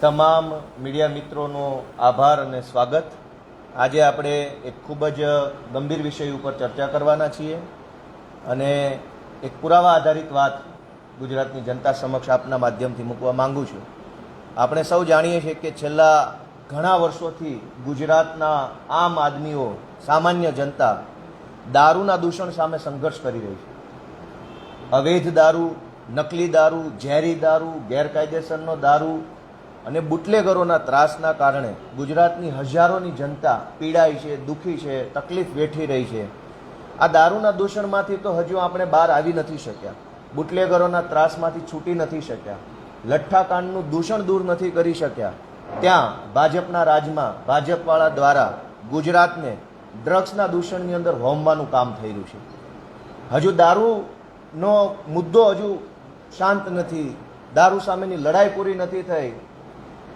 તમામ મીડિયા મિત્રોનો આભાર અને સ્વાગત. આજે આપણે એક ખૂબ જ ગંભીર વિષય ઉપર ચર્ચા કરવાના છીએ અને એક પુરાવા આધારિત વાત ગુજરાતની જનતા સમક્ષ આપના માધ્યમથી મૂકવા માંગુ છું. આપણે સૌ જાણીએ છીએ કે છેલ્લા ઘણા વર્ષોથી ગુજરાતના આમ આદમીઓ, સામાન્ય જનતા દારૂના દૂષણ સામે સંઘર્ષ કરી રહી છે. અવૈધ દારૂ, નકલી દારૂ, ઝેરી દારૂ, ગેરકાયદેસરનો દારૂ અને બુટલેગરોના ત્રાસના કારણે ગુજરાતની હજારોની જનતા પીડાય છે, દુઃખી છે, તકલીફ વેઠી રહી છે. આ દારૂના દૂષણમાંથી તો હજુ આપણે બહાર આવી નથી શક્યા. બુટલેગરોના ત્રાસમાંથી છૂટી નથી શક્યા. લઠ્ઠાકાંડનું દૂષણ દૂર નથી કરી શક્યા. ત્યાં ભાજપના રાજમાં ભાજપવાળા દ્વારા ગુજરાતને ડ્રગ્સના દૂષણની અંદર હોમવાનું કામ થઈ રહ્યું છે. હજુ દારૂનો મુદ્દો હજુ શાંત નથી. દારૂ સામેની લડાઈ પૂરી નથી થઈ.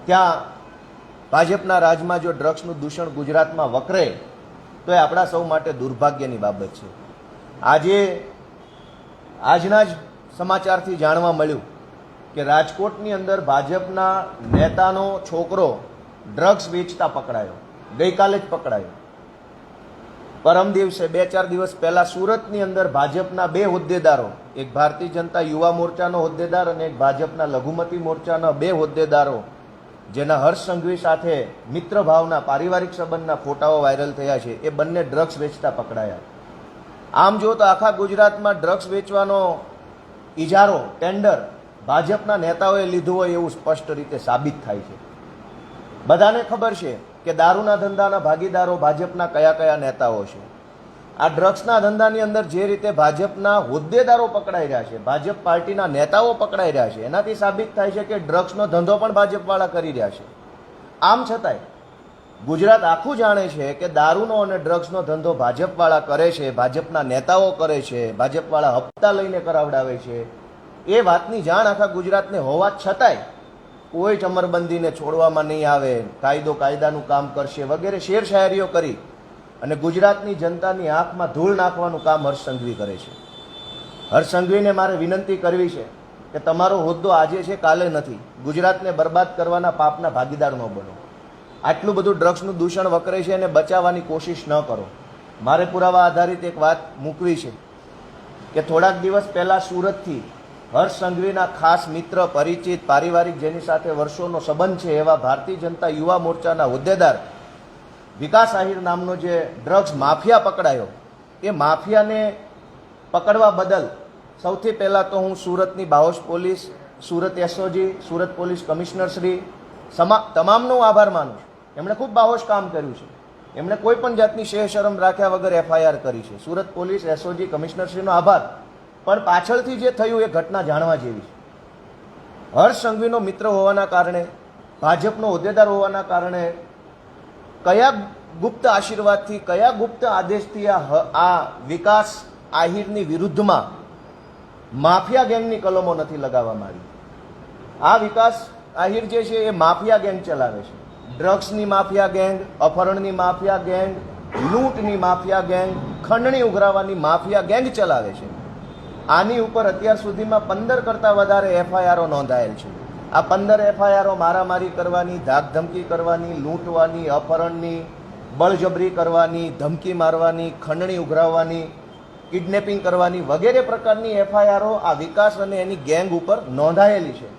ત્યાં ભાજપના રાજમાં જો ડ્રગ્સનું દૂષણ ગુજરાતમાં વકરે, તો એ આપણા સૌ માટે દુર્ભાગ્યની બાબત છે. આજે આજના જ સમાચારથી જાણવા મળ્યું કે રાજકોટની અંદર ભાજપના નેતાનો છોકરો ડ્રગ્સ વેચતા પકડાયો, ગઈકાલે જ પકડાયો. પરમ દિવસે બે ચાર દિવસ પહેલાં સુરતની અંદર ભાજપના બે હોદ્દેદારો, એક ભારતીય જનતા યુવા મોરચાનો હોદ્દેદાર અને એક ભાજપના લઘુમતી મોરચાના બે હોદ્દેદારો જેના હર્ષ સંઘવી સાથે મિત્ર ભાવના, પારિવારિક સંબંધના ફોટાઓ વાયરલ થયા છે. એ બંને ડ્રગ્સ વેચતા પકડાયા. આમ જો તો આખા ગુજરાતમાં ડ્રગ્સ વેચવાનો ઇજારો, ટેન્ડર ભાજપના નેતાઓએ લીધું હોય એવું સ્પષ્ટ રીતે સાબિત થાય છે. બધાને ખબર છે કે દારૂના ધંધાના ભાગીદારો ભાજપના કયા કયા નેતાઓ છે. આ ડ્રગ્સના ધંધાની અંદર જે રીતે ભાજપના હોદ્દેદારો પકડાઈ રહ્યા છે, ભાજપ પાર્ટીના નેતાઓ પકડાઈ રહ્યા છે, એનાથી સાબિત થાય છે કે ડ્રગ્સનો ધંધો પણ ભાજપવાળા કરી રહ્યા છે. આમ છતાંય, ગુજરાત આખું જાણે છે કે દારૂનો અને ડ્રગ્સનો ધંધો ભાજપવાળા કરે છે, ભાજપના નેતાઓ કરે છે, ભાજપવાળા હપ્તા લઈને કરાવડાવે છે. એ વાતની જાણ આખા ગુજરાતને હોવા છતાંય, કોઈ જ અમરબંધીને છોડવામાં નહીં આવે, કાયદો કાયદાનું કામ કરશે વગેરે શેર શાયરીઓ કરી અને ગુજરાતની જનતાની આંખમાં ધૂળ નાખવાનું કામ હર્ષ સંઘવી કરે છે. હર્ષ સંઘવીને મારે વિનંતી કરવી છે કે તમારો હોદ્દો આજે છે, કાલે નથી. ગુજરાતને બરબાદ કરવાના પાપના ભાગીદાર ન બનો. આટલું બધું ડ્રગ્સનું દૂષણ વકરે છે અને બચાવવાની કોશિશ ન કરો. મારે પુરાવા આધારિત એક વાત મૂકવી છે કે થોડાક દિવસ પહેલાં સુરતથી હર્ષ સંઘવીના ખાસ મિત્ર, પરિચિત, પારિવારિક જેની સાથે વર્ષોનો સંબંધ છે એવા ભારતીય જનતા યુવા મોરચાના હોદ્દેદાર વિકાસ આહિર નામનો જે ડ્રગ્સ માફિયા પકડાયો, એ માફિયાને પકડવા બદલ સૌથી પહેલાં તો હું સુરતની બાહોશ police, Surat SOG Surat police commissioner Shri, સમા, તમામનો આભાર માનું છું. એમણે ખૂબ બાહોશ કામ કર્યું છે. એમણે કોઈ પણ જાતની શેહ શરમ રાખ્યા વગર એફઆઈઆર કરી છે. સુરત પોલીસ એસઓજી કમિશનરશ્રીનો આભાર. પણ પાછળથી જે થયું એ ઘટના જાણવા જેવી છે. હર્ષ સંઘવીનો મિત્ર હોવાના કારણે, ભાજપનો હોદ્દેદાર હોવાના કારણે કયા ગુપ્ત આશીર્વાદથી, કયા ગુપ્ત આદેશથી આ આ વિકાસ આહિરની વિરુદ્ધમાં માફિયા ગેંગની કલમો નથી લગાવવામાં આવી? આ વિકાસ આહિર જે છે એ માફિયા ગેંગ ચલાવે છે. ડ્રગ્સની માફિયા ગેંગ, અપહરણની માફિયા ગેંગ, લૂંટની માફિયા ગેંગ, ખંડણી ઉઘરાવાની માફિયા ગેંગ ચલાવે છે. આની ઉપર અત્યાર સુધીમાં પંદર કરતાં વધારે એફઆઈઆરો નોંધાયેલ છે. આ પંદર એફઆઈઆરો મારામારી કરવાની, ધાકધમકી કરવાની, લૂંટવાની, અપહરણની, બળજબરી કરવાની, ધમકી મારવાની, ખંડણી ઉઘરાવવાની, કિડનેપિંગ કરવાની વગેરે પ્રકારની એફઆઈઆરો આ વિકાસ અને એની ગેંગ ઉપર નોંધાયેલી છે.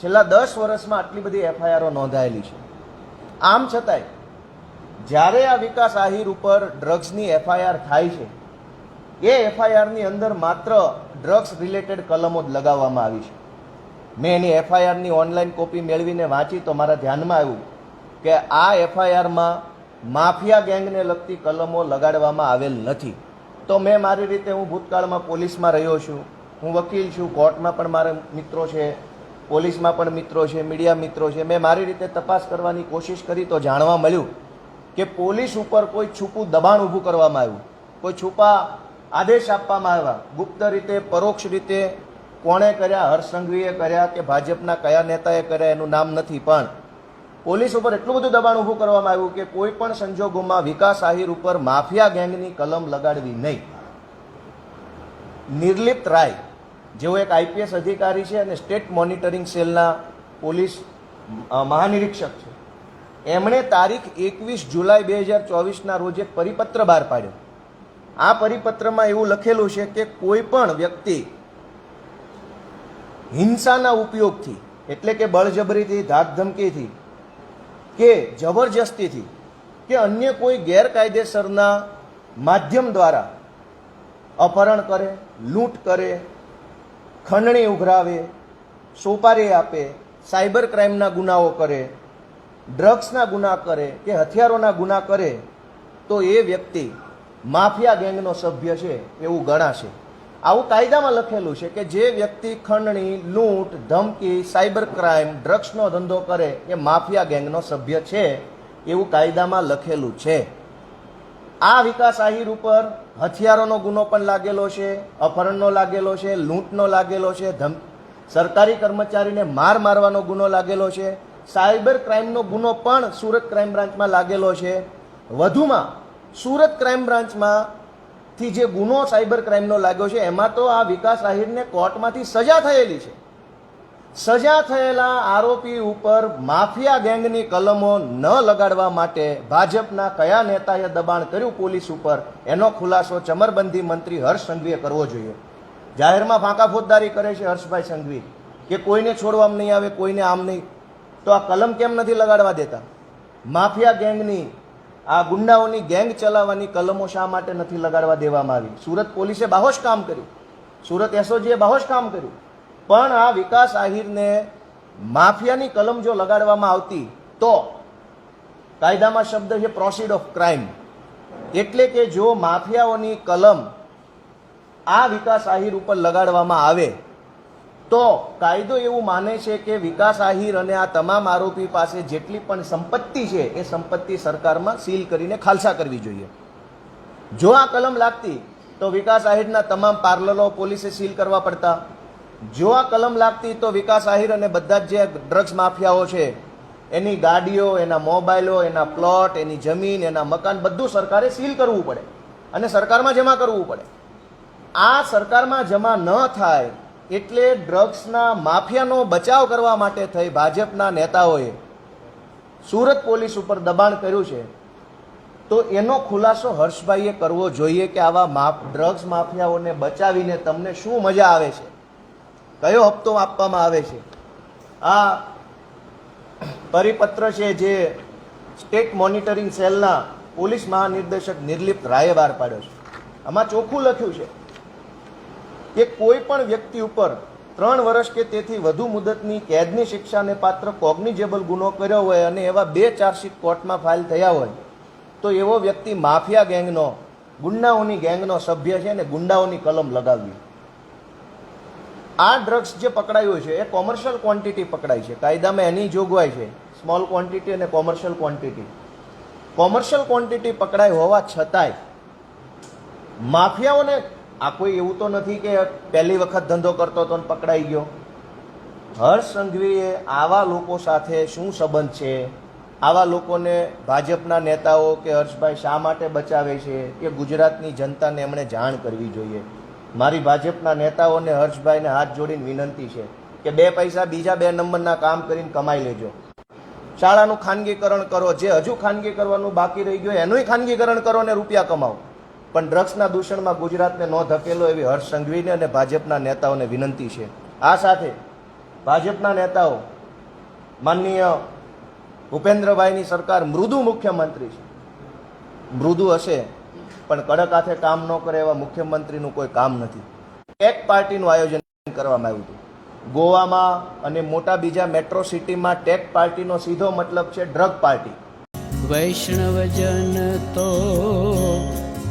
છેલ્લા દસ વર્ષમાં આટલી બધી એફઆઈઆરો નોંધાયેલી છે. આમ છતાંય, જ્યારે આ વિકાસ આહિર ઉપર ડ્રગ્સની એફઆઈઆર થાય છે, એ એફઆઈઆરની અંદર માત્ર ડ્રગ્સ રિલેટેડ કલમો જ લગાવવામાં આવી છે. મેં એની એફઆઈઆરની ઓનલાઈન કોપી મેળવીને વાંચી તો મારા ધ્યાનમાં આવ્યું કે આ એફઆઈઆરમાં માફિયા ગેંગને લગતી કલમો લગાડવામાં આવેલ નથી. તો મેં મારી રીતે હું ભૂતકાળમાં પોલીસમાં રહ્યો છું. હું વકીલ છું, કોર્ટમાં પણ મારા મિત્રો છે, પોલીસમાં પણ મિત્રો છે, મીડિયા મિત્રો છે. મેં મારી રીતે તપાસ કરવાની કોશિશ કરી તો જાણવા મળ્યું કે પોલીસ ઉપર કોઈ છૂપું દબાણ ઊભું કરવામાં આવ્યું. કોઈ છુપા આદેશ આપવામાં આવ્યા. ગુપ્ત રીતે, પરોક્ષ રીતે કોણે કર્યા? હર્ષસંઘવીએ કર્યા કે ભાજપના કયા નેતાએ કર્યા એનું નામ નથી? પણ પોલીસ ઉપર એટલું બધું દબાણ ઊભું કરવામાં આવ્યું કે કોઈ પણ સંજોગોમાં વિકાસ આહિર ઉપર માફિયા ગેંગની કલમ લગાડવી નહીં. નિર્લિપ્ત રાય, જેઓ એક આઈપીએસ અધિકારી છે અને સ્ટેટ મોનિટરિંગ સેલના પોલીસ મહાનિરીક્ષક છે, એમણે તારીખ એકવીસ જુલાઈ બે હજાર ચોવીસના રોજ એક પરિપત્ર બહાર પાડ્યો. આ પરિપત્રમાં એવું લખેલું છે કે કોઈ પણ વ્યક્તિ હિંસાના ઉપયોગથી, એટલે કે બળજબરીથી, ધાકધમકીથી, કે જબરજસ્તીથી, કે અન્ય કોઈ ગેરકાયદેસરના માધ્યમ દ્વારા અપહરણ કરે, લૂંટ કરે, ખંડણી ઉઘરાવે, સોપારી આપે, સાયબર ક્રાઇમના ગુનાઓ કરે, ડ્રગ્સના ગુના કરે, કે હથિયારોના ગુના કરે, તો એ વ્યક્તિ માફિયા ગેંગનો સભ્ય છે એવું ગણાશે. આવું કાયદામાં લખેલું છે કે જે વ્યક્તિ ખંડણી, લૂંટ, ધમકી, સાયબર ક્રાઇમ, ડ્રગ્સનો ધંધો કરે, એ માફિયા ગેંગનો સભ્ય છે, એવું કાયદામાં લખેલું છે. આ વિકાસ આહિર ઉપર હથિયારોનો ગુનો પણ લાગેલો છે, અપહરણનો લાગેલો છે, લૂંટનો લાગેલો છે, ધમ, સરકારી કર્મચારીને માર મારવાનો ગુનો લાગેલો છે, સાયબર ક્રાઇમનો ગુનો પણ સુરત ક્રાઇમ બ્રાન્ચમાં લાગેલો છે. વધુમાં, સુરત ક્રાઇમ બ્રાન્ચમાં થી જે ગુનો સાયબર ક્રાઇમનો લાગ્યો છે, એમાં તો આ વિકાસ આહિરને કોર્ટમાંથી સજા થયેલી છે. સજા થયેલા આરોપી ઉપર માફિયા ગેંગની કલમો ન લગાડવા માટે ભાજપના કયા નેતાએ દબાણ કર્યું પોલીસ ઉપર, એનો ખુલાસો ચમરબંધી મંત્રી હર્ષ સંઘવીએ કરવો જોઈએ. જાહેરમાં ફાંકા ફોજદારી કરે છે હર્ષભાઈ સંઘવી, કે કોઈને છોડવામાં નહીં આવે, કોઈને આમ નહીં, તો આ કલમ કેમ નથી લગાડવા દેતા? માફિયા ગેંગની આ ગુંડાઓની ગેંગ ચલાવવાની કલમો શા માટે નથી લગાડવા દેવામાં આવી? સુરત પોલીસે બાહોશ કામ કર્યું. સુરત એસઓજીએ બાહોશ કામ કર્યું. પણ આ વિકાસ આહિરને માફિયાની કલમ જો લગાડવામાં આવતી, તો કાયદામાં શબ્દ છે પ્રોસીડ ઓફ ક્રાઇમ એટલે કે જો માફિયાઓની કલમ આ વિકાસ આહિર ઉપર લગાડવામાં આવે તો કાયદો એવું માને છે કે વિકાસ આહિર અને આ તમામ આરોપી પાસે જેટલી પણ સંપત્તિ છે, એ સંપત્તિ સરકારમાં સીલ કરીને ખાલસા કરવી જોઈએ. જો આ કલમ લાગતી, તો વિકાસ આહિરના તમામ પાર્લરો પોલીસે સીલ કરવા પડતા. જો આ કલમ લાગતી, તો વિકાસ આહિર અને બધા જ જે ડ્રગ્સ માફિયાઓ છે, એની ગાડીઓ, એના મોબાઈલો, એના પ્લોટ, એની જમીન, એના મકાન, બધું સરકારે સીલ કરવું પડે. અને સરકારમાં જમા કરવું પડે. આ સરકારમાં જમા ન થાય એટલે ડ્રગ્સના માફિયાનો બચાવ કરવા માટે થઈ ભાજપના નેતાઓએ સુરત પોલીસ ઉપર દબાણ કર્યું છે. તો એનો ખુલાસો હર્ષભાઈએ કરવો જોઈએ કે આવા માફ, ડ્રગ્સ માફિયાઓને બચાવીને તમને શું મજા આવે છે? કયો હપ્તો આપવામાં આવે છે? આ પરિપત્ર છે જે સ્ટેટ મોનિટરિંગ સેલના પોલીસ મહાનિર્દેશક નિર્લિપ્ત રાયે બહાર પાડ્યો છે. આમાં ચોખ્ખું લખ્યું છે. કે કોઈ પણ વ્યક્તિ ઉપર ત્રણ વર્ષ કે તેથી વધુ મુદતની કેદની શિક્ષાને પાત્ર કોગ્નિજેબલ ગુનો કર્યો હોય અને એવા બે ચાર્જશીટ કોર્ટમાં ફાઇલ થયા હોય, તો એવો વ્યક્તિ માફિયા ગેંગનો, ગુંડાઓની ગેંગનો સભ્ય છે અને ગુંડાઓની કલમ લગાવવી. આ ડ્રગ્સ જે પકડાયું છે, એ કોમર્શિયલ ક્વોન્ટિટી પકડાય છે. કાયદામાં એની જોગવાઈ છે. સ્મોલ ક્વોન્ટિટી અને કોમર્શિયલ ક્વોન્ટિટી. કોમર્શિયલ ક્વોન્ટિટી પકડાય હોવા છતાંય, માફિયાઓને આ કોઈ એવું તો નથી કે પહેલી વખત ધંધો કરતો હતો ને પકડાઈ ગયો? હર્ષ સંઘવીએ આવા લોકો સાથે શું સંબંધ છે? આવા લોકોને ભાજપના નેતાઓ કે હર્ષભાઈ શા માટે બચાવે છે કે ગુજરાતની જનતાને એમણે જાણ કરવી જોઈએ. મારી ભાજપના નેતાઓને હર્ષભાઈને હાથ જોડીને વિનંતી છે કે બે પૈસા બીજા બે નંબરના કામ કરીને કમાઈ લેજો. શાળાનું ખાનગીકરણ કરો. જે હજુ ખાનગી કરવાનું બાકી રહી ગયું એનુંય ખાનગીકરણ કરો ને રૂપિયા કમાવો. પણ ડ્રગ્સના દૂષણમાં ગુજરાતને ન ધકેલો એવી હર્ષ સંઘવીને અને ભાજપના નેતાઓને વિનંતી છે. આ સાથે ભાજપના નેતાઓ, માનનીય ભૂપેન્દ્રભાઈની સરકાર મૃદુ મુખ્યમંત્રી છે. મૃદુ હશે, પણ કડક હાથે કામ ન કરે એવા મુખ્યમંત્રીનું કોઈ કામ નથી. એક પાર્ટીનું આયોજન કરવામાં આવ્યું હતું. ગોવામાં અને મોટા બીજા મેટ્રો સિટીમાં ટેક પાર્ટીનો સીધો મતલબ છે ડ્રગ પાર્ટી. વૈષ્ણવજન તો